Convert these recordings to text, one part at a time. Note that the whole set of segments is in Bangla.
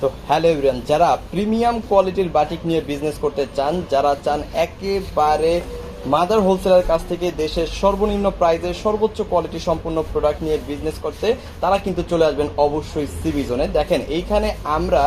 তো হ্যালো এভরিওয়ান যারা প্রিমিয়াম কোয়ালিটির বাটিক নিয়ে বিজনেস করতে চান, যারা চান একেবারে মাদার হোলসেলার কাছ থেকে দেশের সর্বনিম্ন প্রাইজে সর্বোচ্চ কোয়ালিটি সম্পূর্ণ প্রোডাক্ট নিয়ে বিজনেস করতে, তারা কিন্তু চলে আসবেন অবশ্যই সিবি জোনে দেখেন, এইখানে আমরা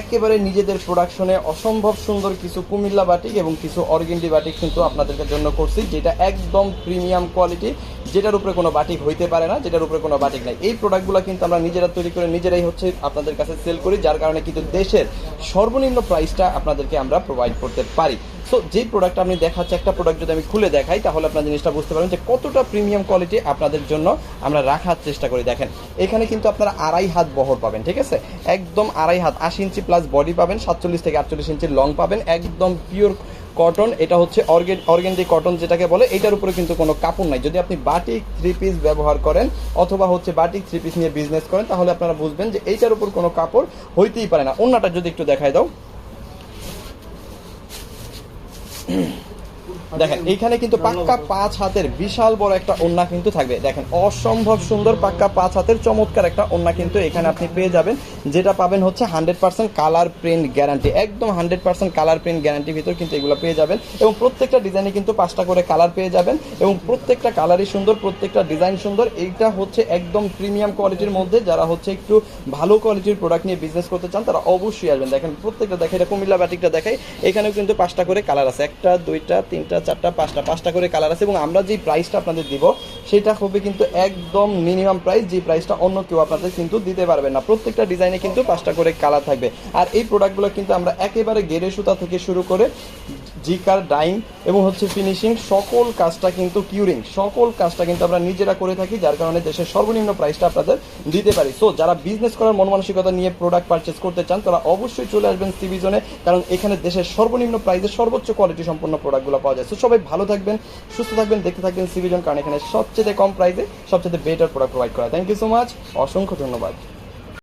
একেবারে নিজেদের প্রোডাকশনে অসম্ভব সুন্দর কিছু কুমিল্লা বাটিক এবং কিছু অর্গেন্ডি বাটিক কিন্তু আপনাদের জন্য করছি, যেটা একদম প্রিমিয়াম কোয়ালিটি যেটার উপরে কোনো বাটিক হইতে পারে না, যেটার উপরে কোনো বাটিক নাই। এই প্রোডাক্টগুলো কিন্তু আমরা নিজেরা তৈরি করে নিজেরাই হচ্ছে আপনাদের কাছে সেল করি, যার কারণে কিন্তু দেশের সর্বনিম্ন প্রাইসটা আপনাদেরকে আমরা প্রোভাইড করতে পারি। সো যে প্রোডাক্ট আপনি দেখাচ্ছে, একটা প্রোডাক্ট যদি আমি খুলে দেখাই, তাহলে আপনার জিনিসটা বুঝতে পারবেন যে কতটা প্রিমিয়াম কোয়ালিটি আপনাদের জন্য আমরা রাখার চেষ্টা করি। দেখেন, এখানে কিন্তু আপনারা আড়াই হাত বহর পাবেন, ঠিক আছে? একদম আড়াই হাত, আশি ইঞ্চি প্লাস বডি পাবেন, সাতচল্লিশ থেকে আটচল্লিশ ইঞ্চি লং পাবেন, একদম পিওর কটন এটা হচ্ছে অর্গেন অর্গেন্ডি কটন যেটাকে বলে, এটার উপরে কিন্তু কোনো কাপড় নাই। যদি আপনি বাটিক থ্রি পিস ব্যবহার করেন অথবা হচ্ছে বাটিক থ্রি পিস নিয়ে বিজনেস করেন, তাহলে আপনারা বুঝবেন যে এইটার উপর কোনো কাপড় হইতেই পারে না। অন্যটা যদি একটু দেখাই দাও। দেখেন এইখানে কিন্তু পাক্কা পাঁচ হাতের বিশাল বড় একটা ওন্না কিন্তু থাকবে। দেখেন অসম্ভব সুন্দর পাক্কা পাঁচ হাতের চমৎকার একটা ওন্না কিন্তু এখানে আপনি পেয়ে যাবেন। যেটা পাবেন হচ্ছে hundred percent colour print guarantee একদম হান্ড্রেড পার্সেন্ট কালার প্রিন্ট গ্যারান্টির ভিতর কিন্তু এগুলো পেয়ে যাবেন। এবং প্রত্যেকটা ডিজাইনে কিন্তু পাঁচটা করে কালার পেয়ে যাবেন। এবং প্রত্যেকটা কালারই সুন্দর প্রত্যেকটা ডিজাইন সুন্দর। এইটা হচ্ছে একদম প্রিমিয়াম কোয়ালিটির মধ্যে যারা হচ্ছে একটু ভালো কোয়ালিটির প্রোডাক্ট নিয়ে বিজনেস করতে চান তারা অবশ্যই আসবেন। দেখেন প্রত্যেকটা দেখে এটা কুমিল্লা ব্যাটিকটা দেখাই। এখানেও কিন্তু পাঁচটা করে কালার আছে। একটা দুইটা তিনটা চারটা, পাঁচটা পাঁচটা করে কালার আছে এবং আমরা যেই প্রাইসটা আপনাদের দিব, সেটা হবে কিন্তু একদম মিনিমাম প্রাইস যে প্রাইসটা অন্য কেউ আপনাদের কিন্তু দিতে পারবেন না। প্রত্যেকটা ডিজাইনে কিন্তু পাঁচটা করে কালার থাকবে। আর এই প্রোডাক্টগুলো কিন্তু আমরা একেবারে গেরে সুতা থেকে শুরু করে জিকার ডাইং এবং হচ্ছে ফিনিশিং সকল কাজটা কিন্তু কিউরিং সকল কাজটা কিন্তু আমরা নিজেরা করে থাকি, যার কারণে দেশের সর্বনিম্ন প্রাইসটা আপনাদের দিতে পারি। সো যারা বিজনেস করার মন মানসিকতা নিয়ে প্রোডাক্ট পারচেস করতে চান, তারা অবশ্যই চলে আসবেন সিবি জোনে কারণ এখানে দেশের সর্বনিম্ন প্রাইসে সর্বোচ্চ কোয়ালিটি সম্পন্ন প্রোডাক্টগুলো পাওয়া যায়। সো সবাই ভালো থাকবেন, সুস্থ থাকবেন, দেখতে থাকবেন সিভিজন কারণ এখানে সবচেয়ে কম প্রাইসে সবচেয়ে বেটার প্রোডাক্ট প্রোভাইড করা থ্যাংক ইউ সো মাচ অসংখ্য ধন্যবাদ।